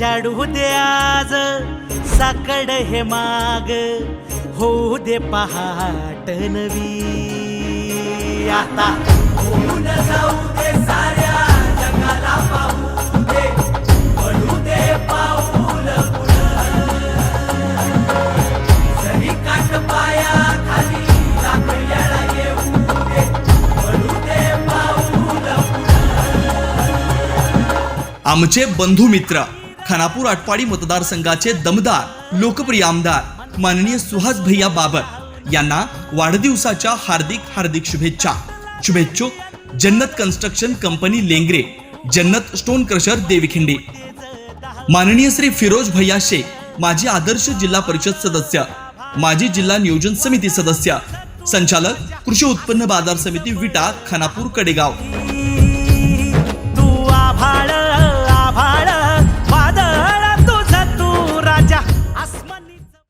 झाडू दे आज साकड हे माग होऊ दे पहाट नवी. आता जाऊ दे साऱ्या जगाला पाहू दे पडू दे पाऊल काट पाया खाली येऊ दे पडू दे पाऊल आमचे बंधू मित्र खानापूर आटपाडी मतदारसंघाचे दमदार लोकप्रिय आमदार माननीय सुहास भैया बाबर यांना वाढदिवसाच्या हार्दिक हार्दिक शुभेच्छा. शुभेच्छुक जन्नत कन्स्ट्रक्शन कंपनी लेंगरे जन्नत स्टोन क्रशर देवीखिंडे. माननीय श्री फिरोज भैया शेख माजी आदर्श जिल्हा परिषद सदस्य माजी जिल्हा नियोजन समिती सदस्य संचालक कृषी उत्पन्न बाजार समिती विटा खानापूर कडेगाव.